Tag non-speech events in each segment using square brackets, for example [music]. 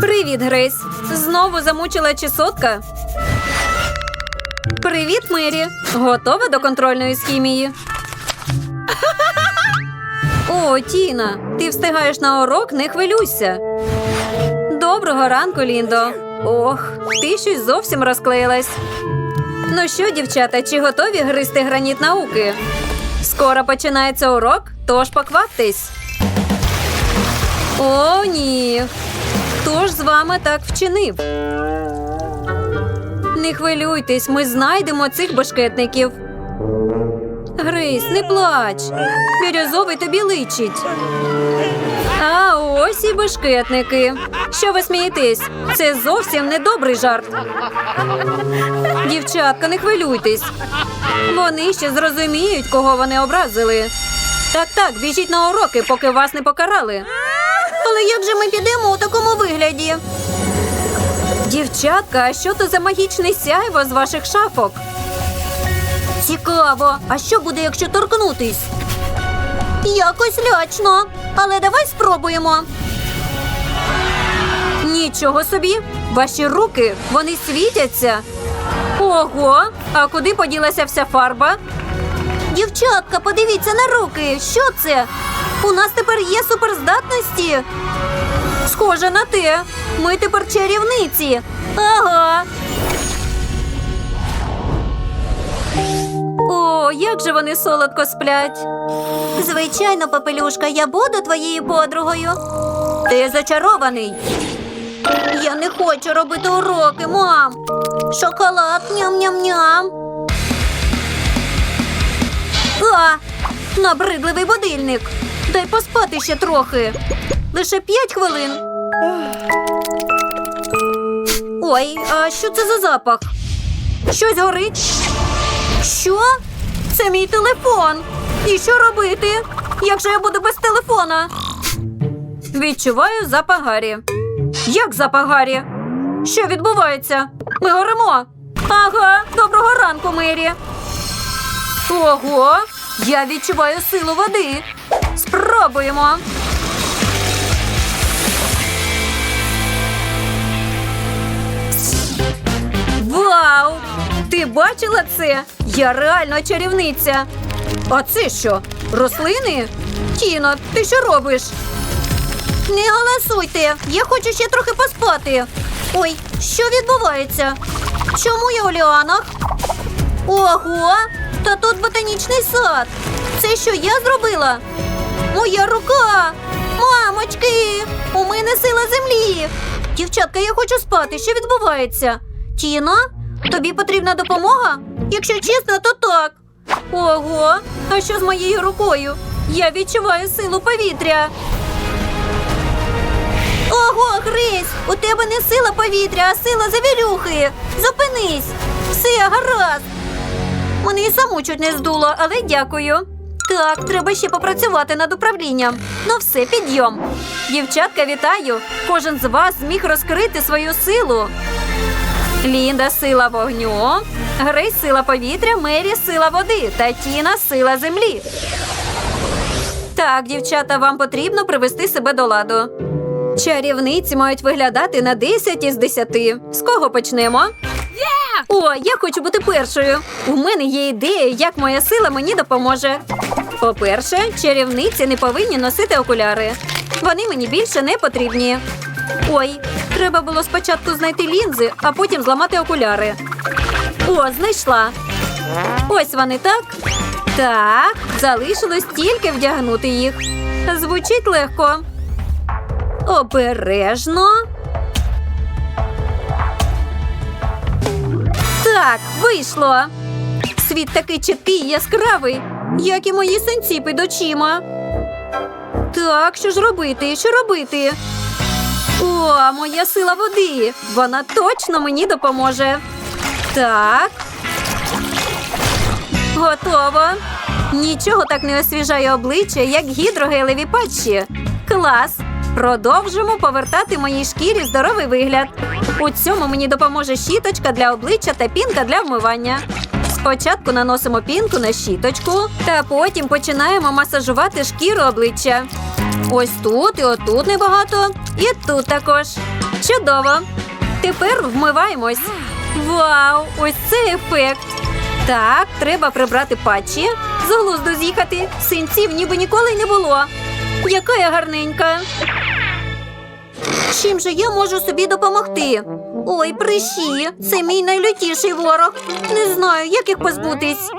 Привіт, Грейс. Знову замучила чесотка. Привіт, Мері. Готова до контрольної схімії? О, Тіна, ти встигаєш на урок, не хвилюйся. Доброго ранку, Ліндо. Ох, ти щось зовсім розклеїлась. Ну що, дівчата, чи готові гризти граніт науки? Скоро починається урок, тож покваптесь. О, ні. Хто ж з вами так вчинив? Не хвилюйтесь, ми знайдемо цих башкетників. Грейс, не плач. Бірюзовий тобі личить. А ось і башкетники. Що ви смієтесь? Це зовсім не добрий жарт. Дівчатка, не хвилюйтесь. Вони ще зрозуміють, кого вони образили. Так, так, біжіть на уроки, поки вас не покарали. Але як же ми підемо у такому вигляді? Дівчатка, а що то за магічне сяйво з ваших шафок? Цікаво, а що буде, якщо торкнутись? Якось лячно, але давай спробуємо. Нічого собі, ваші руки, вони світяться. Ого, а куди поділася вся фарба? Дівчатка, подивіться на руки. Що це? У нас тепер є суперздатності. Схоже на те. Ми тепер чарівниці. Ага. О, як же вони солодко сплять. Звичайно, папелюшка, я буду твоєю подругою. Ти зачарований. Я не хочу робити уроки, мам. Шоколад ням-ням-ням. А, набридливий будильник. Дай поспати ще трохи. Лише п'ять хвилин. Ой, а що це за запах? Щось горить. Що? Це мій телефон. І що робити? Як же я буду без телефона? Відчуваю запах Гарі. Як запах Гарі? Що відбувається? Ми горимо. Ага, доброго ранку, Мері. Ого, я відчуваю силу води. Спробуємо. Вау! Ти бачила це? Я реально чарівниця. А це що? Рослини? Тіно, ти що робиш? Не голосуйте. Я хочу ще трохи поспати. Ой, що відбувається? Чому я у ліанах? Ого! Та тут ботанічний сад. Це що я зробила? Моя рука! Мамочки! У мене сила землі. Дівчатка, я хочу спати. Що відбувається? Тіна, тобі потрібна допомога? Якщо чесно, то так. Ого, а що з моєю рукою? Я відчуваю силу повітря. Ого, Грейс, у тебе не сила повітря, а сила завірюхи. Зупинись. Все, гаразд. Мене і саму чуть не здуло, але дякую. Так, треба ще попрацювати над управлінням. Ну все, підйом. Дівчатка, вітаю! Кожен з вас зміг розкрити свою силу. Лінда сила вогню, Грейс сила повітря, Мері сила води та Тіна сила землі. Так, дівчата, вам потрібно привести себе до ладу. Чарівниці мають виглядати на 10 із 10. З кого почнемо? О, я хочу бути першою. У мене є ідея, як моя сила мені допоможе. По-перше, чарівниці не повинні носити окуляри. Вони мені більше не потрібні. Ой, треба було спочатку знайти лінзи, а потім зламати окуляри. О, знайшла. Ось вони так. Так, залишилось тільки вдягнути їх. Звучить легко. Обережно. Так, вийшло. Світ такий чіткий і яскравий, як і мої синці під очима. Так, що ж робити? Що робити? О, моя сила води. Вона точно мені допоможе. Так. Готово. Нічого так не освіжає обличчя, як гідрогелеві патчі. Клас. Продовжимо повертати моїй шкірі здоровий вигляд. У цьому мені допоможе щіточка для обличчя та пінка для вмивання. Спочатку наносимо пінку на щіточку, та потім починаємо масажувати шкіру обличчя. Ось тут і отут небагато. І тут також. Чудово. Тепер вмиваємось. Вау! Ось це ефект. Так, треба прибрати патчі. З глузду з'їхати. Синців ніби ніколи не було. Яка я гарненька. Чим же я можу собі допомогти? Ой, прищі, це мій найлютіший ворог. Не знаю, як їх позбутись.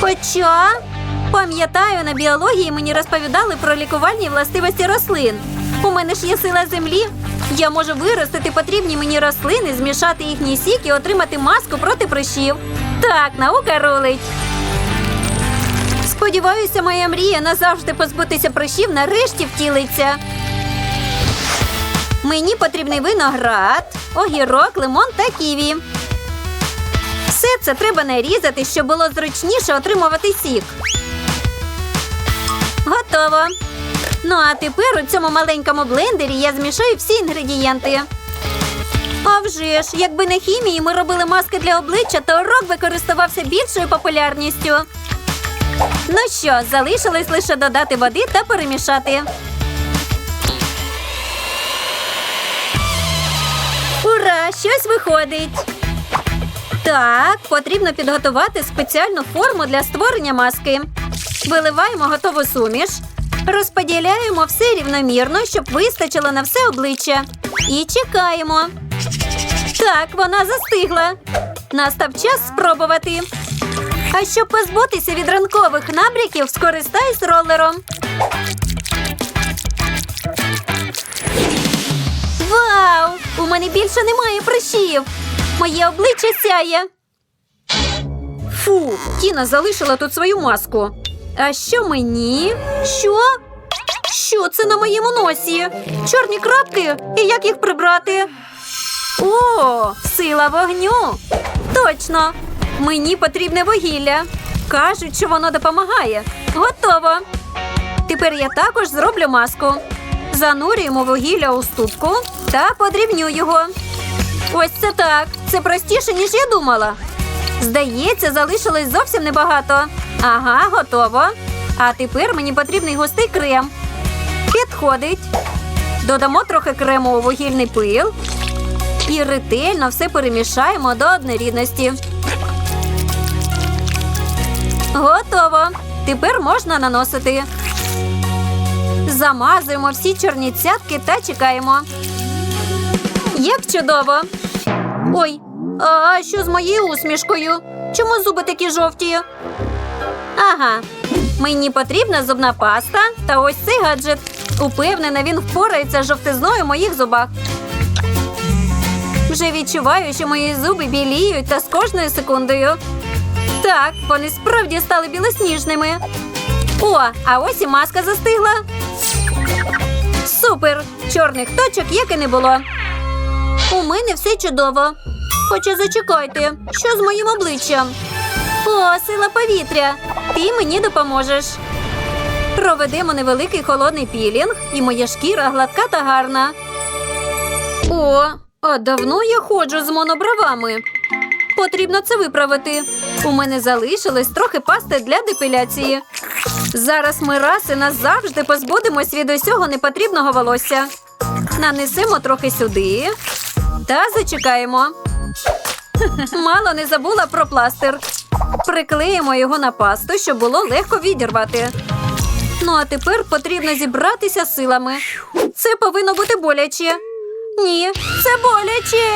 Хоча, пам'ятаю, на біології мені розповідали про лікувальні властивості рослин. У мене ж є сила землі. Я можу виростити потрібні мені рослини, змішати їхній сік і отримати маску проти прищів. Так, наука рулить. Сподіваюся, моя мрія назавжди позбутися прищів нарешті втілиться. Мені потрібний виноград, огірок, лимон та ківі. Все це треба нарізати, щоб було зручніше отримувати сік. Готово. Ну а тепер у цьому маленькому блендері я змішаю всі інгредієнти. А вже ж, якби не хімії, ми робили маски для обличчя, то урок би користувався більшою популярністю. Ну що, залишилось лише додати води та перемішати. Ура! Щось виходить. Так, потрібно підготувати спеціальну форму для створення маски. Виливаємо готову суміш, розподіляємо все рівномірно, щоб вистачило на все обличчя. І чекаємо. Так, вона застигла. Настав час спробувати. А щоб позбутися від ранкових набряків, скористаюсь ролером. Вау! У мене більше немає прищів. Моє обличчя сяє. Фу, Тіна залишила тут свою маску. А що мені? Що? Що це на моєму носі? Чорні крапки? І як їх прибрати? О, сила вогню. Точно. Мені потрібне вугілля. Кажуть, що воно допомагає. Готово. Тепер я також зроблю маску. Занурюємо вугілля у ступку та подрібню його. Ось це так. Це простіше, ніж я думала. Здається, залишилось зовсім небагато. Ага, готово. А тепер мені потрібний густий крем. Підходить. Додамо трохи крему у вугільний пил. І ретельно все перемішаємо до однорідності. Готово. Тепер можна наносити. Замазуємо всі чорні цятки та чекаємо. Як чудово. Ой, а що з моєю усмішкою? Чому зуби такі жовті? Ага. Мені потрібна зубна паста та ось цей гаджет. Упевнена, він впорається з жовтизною в моїх зубах. Вже відчуваю, що мої зуби біліють та з кожною секундою. Так, вони справді стали білосніжними. О, а ось і маска застигла. Супер! Чорних точок як і не було. У мене все чудово. Хоча зачекайте, що з моїм обличчям? О, сила повітря! Ти мені допоможеш. Проведемо невеликий холодний пілінг, і моя шкіра гладка та гарна. О, а давно я ходжу з монобровами. Потрібно це виправити. У мене залишилось трохи пасти для депіляції. Зараз ми раз і назавжди позбудемось від усього непотрібного волосся. Нанесемо трохи сюди та зачекаємо. [laughs] Мало не забула про пластир. Приклеїмо його на пасту, щоб було легко відірвати. Ну а тепер потрібно зібратися силами. Це повинно бути боляче. Ні, це боляче.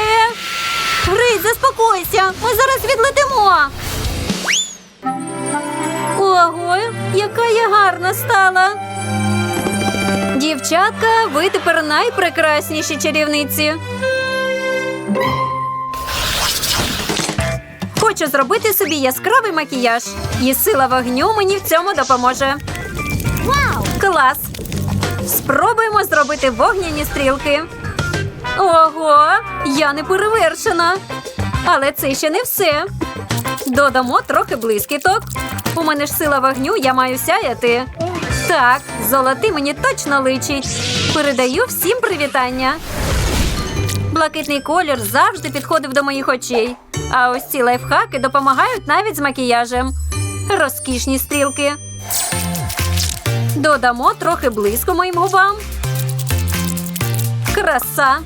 Гриць, заспокойся. Ми зараз відлетимо. Ого, яка я гарна стала. Дівчатка, ви тепер найпрекрасніші чарівниці. Хочу зробити собі яскравий макіяж. І сила вогню мені в цьому допоможе. Вау! Клас! Спробуємо зробити вогняні стрілки. Ого, я не перевершена. Але це ще не все. Додамо трохи блискіток. У мене ж сила вогню, я маю сяяти. Так, золотий мені точно личить. Передаю всім привітання. Блакитний колір завжди підходив до моїх очей. А ось ці лайфхаки допомагають навіть з макіяжем. Розкішні стрілки. Додамо трохи блиску моїм губам. Краса.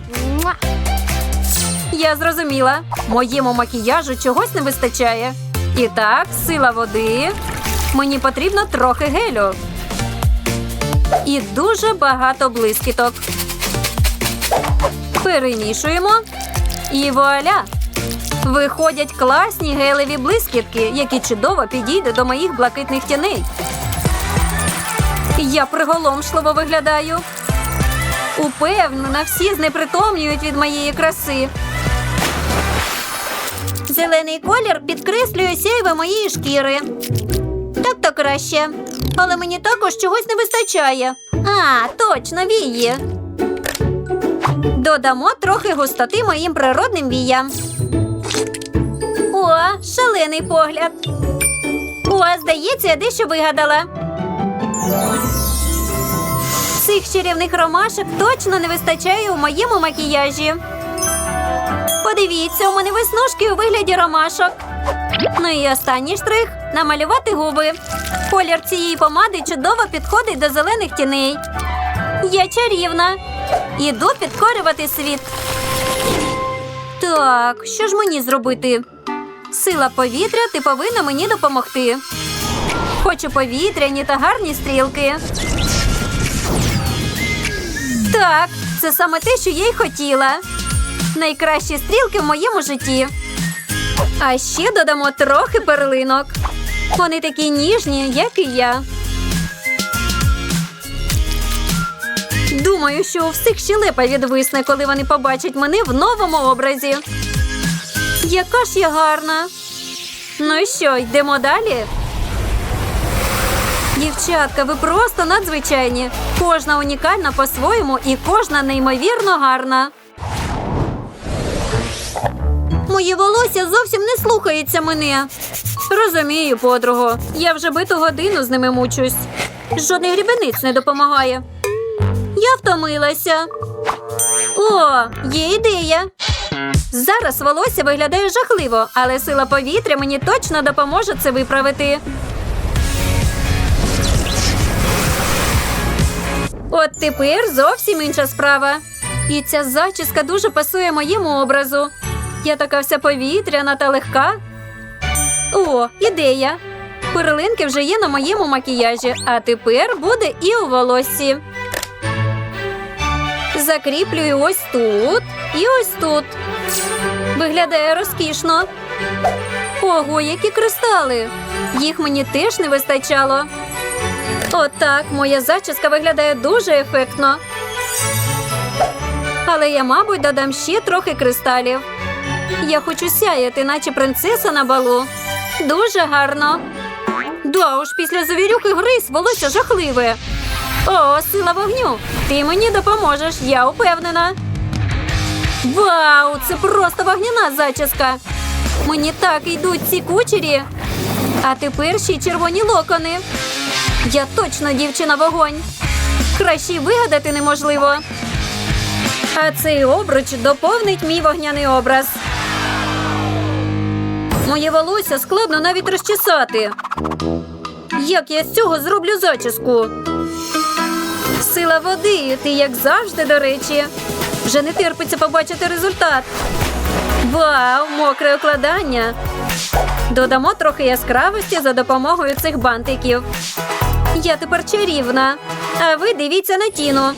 Я зрозуміла. Моєму макіяжу чогось не вистачає. І так, сила води. Мені потрібно трохи гелю. І дуже багато блискіток. Перемішуємо. І вуаля! Виходять класні гелеві блискітки, які чудово підійдуть до моїх блакитних тіней. Я приголомшливо виглядаю. Упевнена, всі знепритомнюють від моєї краси. Зелений колір підкреслює сяйве моєї шкіри. Так то краще. Але мені також чогось не вистачає. А, точно, вії. Додамо трохи густоти моїм природним віям. О, шалений погляд. О, здається, я дещо вигадала. Цих чарівних ромашок точно не вистачає у моєму макіяжі. Подивіться, у мене веснушки у вигляді ромашок. Ну і останній штрих намалювати губи. Колір цієї помади чудово підходить до зелених тіней. Я чарівна. Іду підкорювати світ. Так, що ж мені зробити? Сила повітря, ти повинна мені допомогти. Хочу повітряні та гарні стрілки. Так, це саме те, що я й хотіла. Найкращі стрілки в моєму житті. А ще додамо трохи перлинок. Вони такі ніжні, як і я. Думаю, що у всіх щелепа відвисне, коли вони побачать мене в новому образі. Яка ж я гарна. Ну і що, йдемо далі? Дівчатка, ви просто надзвичайні. Кожна унікальна по-своєму і кожна неймовірно гарна. Моє волосся зовсім не слухається мене. Розумію, подруго. Я вже биту годину з ними мучусь. Жодний грібениць не допомагає. Я втомилася. О, є ідея. Зараз волосся виглядає жахливо, але сила повітря мені точно допоможе це виправити. От тепер зовсім інша справа. І ця зачіска дуже пасує моєму образу. Я така вся повітряна та легка. О, ідея. Перлинки вже є на моєму макіяжі, а тепер буде і у волоссі. Закріплюю ось тут і ось тут. Виглядає розкішно. Ого, які кристали! Їх мені теж не вистачало. Отак, моя зачіска виглядає дуже ефектно. Але я, мабуть, додам ще трохи кристалів. Я хочу сяяти, наче принцеса на балу. Дуже гарно. Да уж, після завірюхи гриз волосся жахливе. О, сила вогню! Ти мені допоможеш, я упевнена. Вау, це просто вогняна зачіска. Мені так йдуть ці кучері. А тепер ще й червоні локони. Я точно дівчина вогонь. Краще вигадати неможливо. А цей обруч доповнить мій вогняний образ. Моє волосся складно навіть розчесати. Як я з цього зроблю зачіску? Сила води, ти як завжди, до речі. Вже не терпиться побачити результат. Вау, мокре укладання. Додамо трохи яскравості за допомогою цих бантиків. Я тепер чарівна. А ви дивіться на тіну.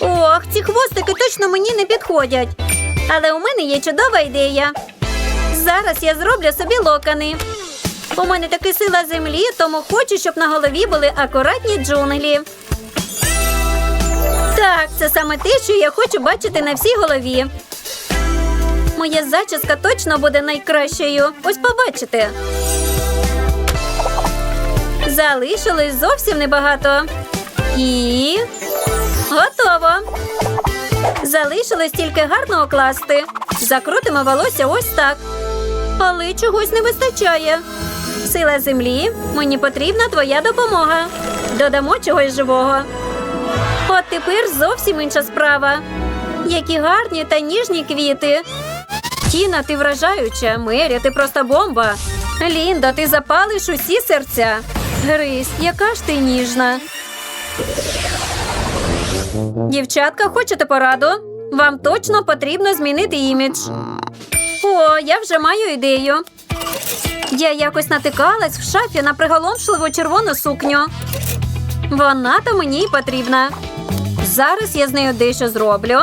Ох, ці хвостики точно мені не підходять. Але у мене є чудова ідея. Зараз я зроблю собі локони. У мене таки сила землі, тому хочу, щоб на голові були акуратні джунглі. Так, це саме те, що я хочу бачити на всій голові. Моя зачіска точно буде найкращою. Ось побачите. Залишилось зовсім небагато. І готово. Залишилось тільки гарно окласти. Закрутимо волосся ось так. Але чогось не вистачає. Сила землі, мені потрібна твоя допомога. Додамо чогось живого. От тепер зовсім інша справа. Які гарні та ніжні квіти. Тіна, ти вражаюча. Мері, ти просто бомба. Лінда, ти запалиш усі серця. Грись, яка ж ти ніжна. Дівчатка, хочете пораду? Вам точно потрібно змінити імідж. О, я вже маю ідею. Я якось натикалась в шафі на приголомшливу червону сукню. Вона то мені й потрібна. Зараз я з нею дещо зроблю.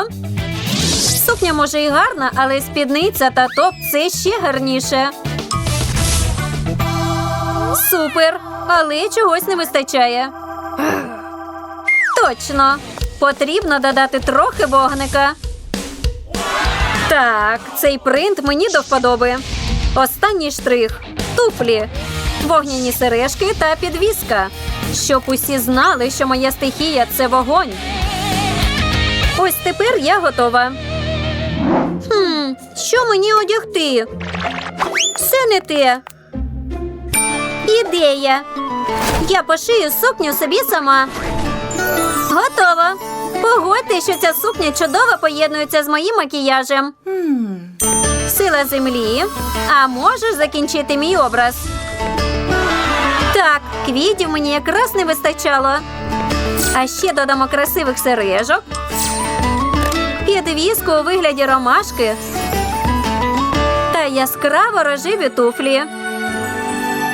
Сукня може і гарна, але спідниця та топ це ще гарніше. Супер! Але чогось не вистачає. Точно. Потрібно додати трохи вогника. Так, цей принт мені до вподоби. Останній штрих туфлі, вогняні сережки та підвіска. Щоб усі знали, що моя стихія це вогонь. Ось тепер я готова. Хм, що мені одягти? Все не те. Ідея. Я пошию сукню собі сама. Готова. Погодьте, що ця сукня чудово поєднується з моїм макіяжем. Сила землі. А можеш закінчити мій образ? Так, квітів мені якраз не вистачало. А ще додамо красивих сережок. Підвіску у вигляді ромашки. Та яскраво рожеві туфлі.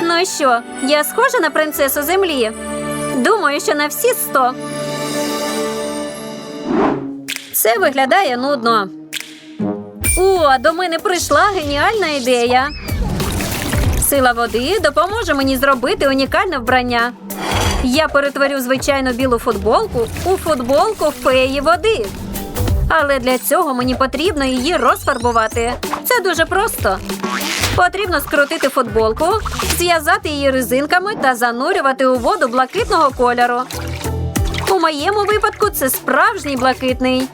Ну що, я схожа на принцесу землі? Думаю, що на всі сто. Це виглядає нудно. О, до мене прийшла геніальна ідея. Сила води допоможе мені зробити унікальне вбрання. Я перетворю звичайну білу футболку у футболку феї води. Але для цього мені потрібно її розфарбувати. Це дуже просто. Потрібно скрутити футболку, зв'язати її резинками та занурювати у воду блакитного кольору. У моєму випадку це справжній блакитний.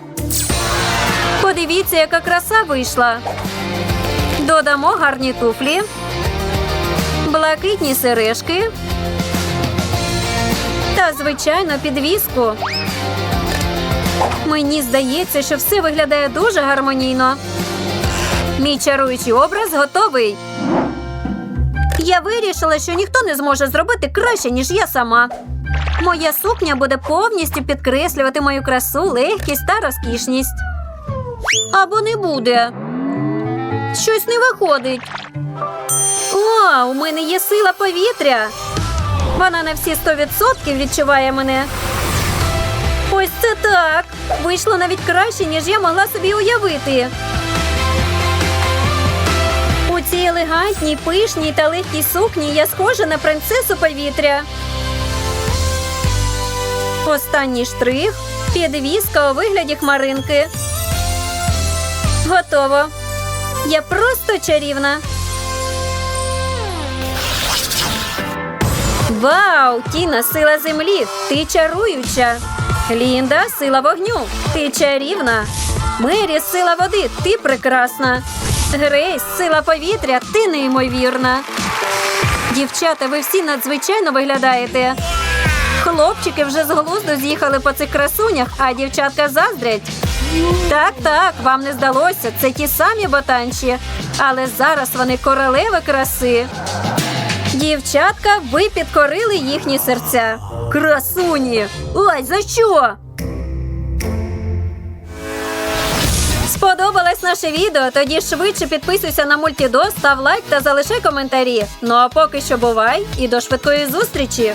Подивіться, яка краса вийшла. Додамо гарні туфлі, блакитні сережки та, звичайно, підвіску. Мені здається, що все виглядає дуже гармонійно. Мій чаруючий образ готовий. Я вирішила, що ніхто не зможе зробити краще, ніж я сама. Моя сукня буде повністю підкреслювати мою красу, легкість та розкішність. Або не буде. Щось не виходить. О, у мене є сила повітря. Вона на всі 100% відчуває мене. Ось це так. Вийшло навіть краще, ніж я могла собі уявити. У цій елегантній, пишній та легкій сукні я схожа на принцесу повітря. Останній штрих підвіска у вигляді хмаринки. Готово. Я просто чарівна. Вау! Тіна, сила землі! Ти чаруюча. Лінда, сила вогню. Ти чарівна. Мері, сила води. Ти прекрасна. Грейс, сила повітря. Ти неймовірна. Дівчата, ви всі надзвичайно виглядаєте. Хлопчики вже з глузду з'їхали по цих красунях, а дівчатка заздрять. Так, так, вам не здалося. Це ті самі ботанчі. Але зараз вони королеви краси. Дівчатка, ви підкорили їхні серця. Красуні! Ой, за що? Сподобалось наше відео? Тоді швидше підписуйся на мультідос, став лайк та залишай коментарі. Ну а поки що бувай і до швидкої зустрічі!